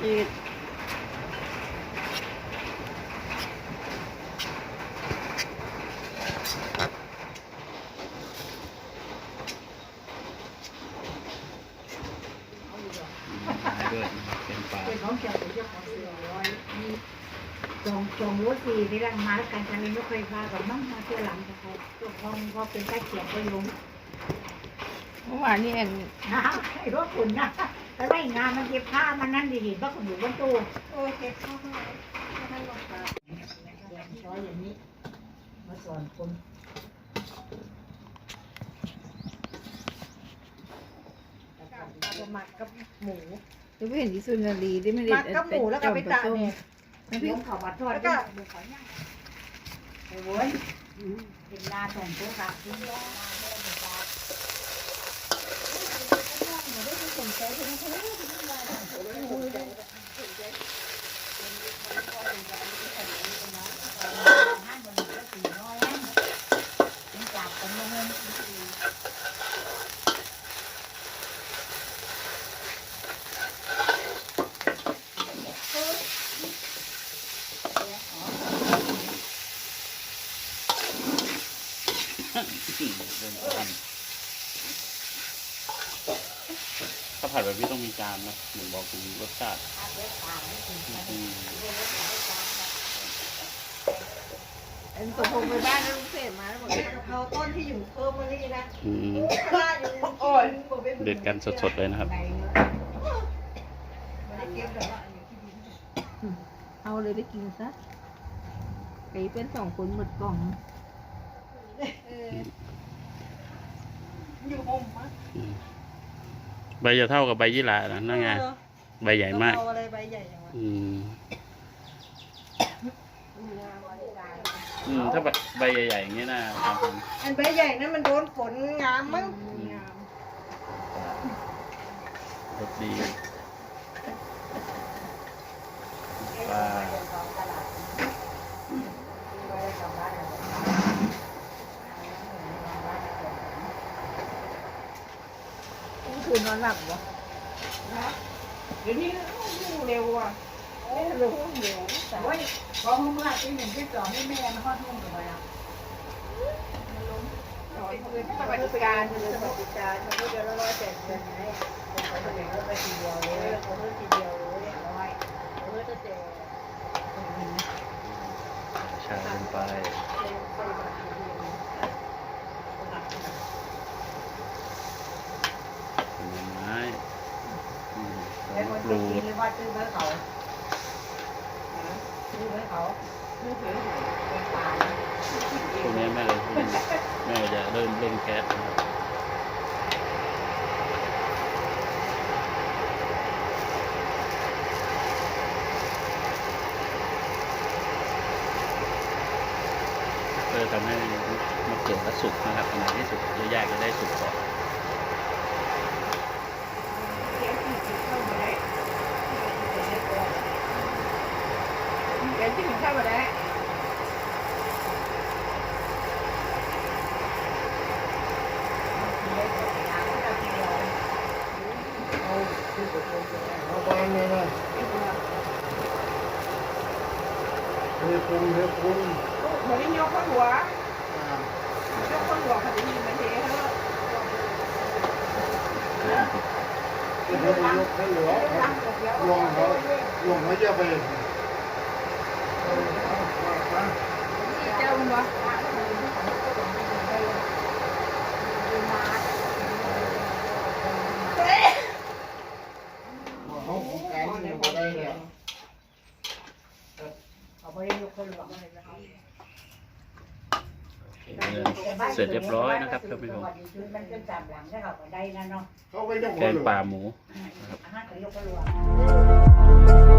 ขีดหายด้วยเป็นปลาเป็นของเจ้าเป็นเจ้าของเสือร้อยมีจองจองรถสี่ที่รังมาแล้วกันฉันเลยไม่เคยพากับมั่งมาเที่ยวหลังกับเขาตัวพองพอเป็นใต้เขียนก็ลงเมื่อ วานนี้เอ็นนะไอ้พวกคุณนะแต่ไล่งานมันเก็บผ้ามันนั่นดีเห็นว่าคนอยู่บนตู้โอเคเข้าข้างในให้ลงมาช้อยอย่างนี้ มาสอนคนเอาหมักกับหมูจะไม่เห็นที่สุนารีได้ไม่หได้มักกับหมูแล้วก็ไปตากเนี่ยน้ำพริกข้าวบัดทอดแล้วก็ดูเขาย่างไอ้โว้ยเป็นยาส่งตัวกลับคุณยา เดินทางถ้า ผัดแบบนี้ต้องมีจานนะเหมือนบอกถึงรสชาติอืมเอ็นตกลงไปบ้านแล้วลุงเสร็จมาแล้วบอกกะเพราต้นที่อยู่เพิ่มมานี่นะอืมข้าอยู่โอ้ยเด็ดกันสดๆเลยนะครับ ไม่ได้เก็บแต่ว่าอยู่ที่ดินเอาเลยได้กินซะไปเป็นสองคนหมดกล่อง เอออยู่ห่มมะอืม ใบจะเท่ากับใบยี่หร่านะนั่นไงเออใบใหญ่มากกะเพราอะไรใบใหญ่อย่างวะอืมงามบริการอืมถ้าใบใหญ่ๆอย่างนี้นะทำเป็นอันใบใหญ่นั้นมันโดนฝนงามมั้งงามรสดีปลา คืนน อนหลับวะเดี๋ยวนี้อยู่เร็วอะไม่รู้เดี๋ยวโอ้ยพอเมื่อที่หนึ่งที่สองนี่แม่มาทอดทุ่งกับไปอะสอนคือสวัสดิการคือสวัสดิการเขาเดือนละร้อยแปดเดือนไงเขาจะเด็กก็ไปทีเดียวเอเลยอเขาเพิ่มทีเดียวเลยร้อยเขาเพิ่มจะเจอชาลงไป ปฏิบัติดี ผลไม้อืม แล้วคนปจะลูกินหรือว่าซื้อไว้เขาซื้อไว้เขาเป็นป่าพวกนี้แม่เลยแม่จะเริ่มเร่งแก๊สนะครับเพื่อทำให้มะเขือและสุกนะครับขณะที่สุกจะยากจะได้สุกก่อน แกที่ถึงเข้ามาได้เอาไปเลยนะเฮ้ยคุณเฮ้ยคุณเหมือนยกข้อหัว ยกข้อหัวเขาจะยิงมาเทเถอะเฮ้ยยกให้เหลือลงเขาลงเขาเยอะไป เจ้ามันวะเขาของการนี่มาได้แล้วเขาไม่ได้ยกคนหรอกเสร็จเรียบร้อยนะครับท่านผู้ชมมันเป็นสามหลังใช่ค่ะก็ได้นะเนาะเขาไปยกแกงป่าหมูอาหารก็ยกคนหลวง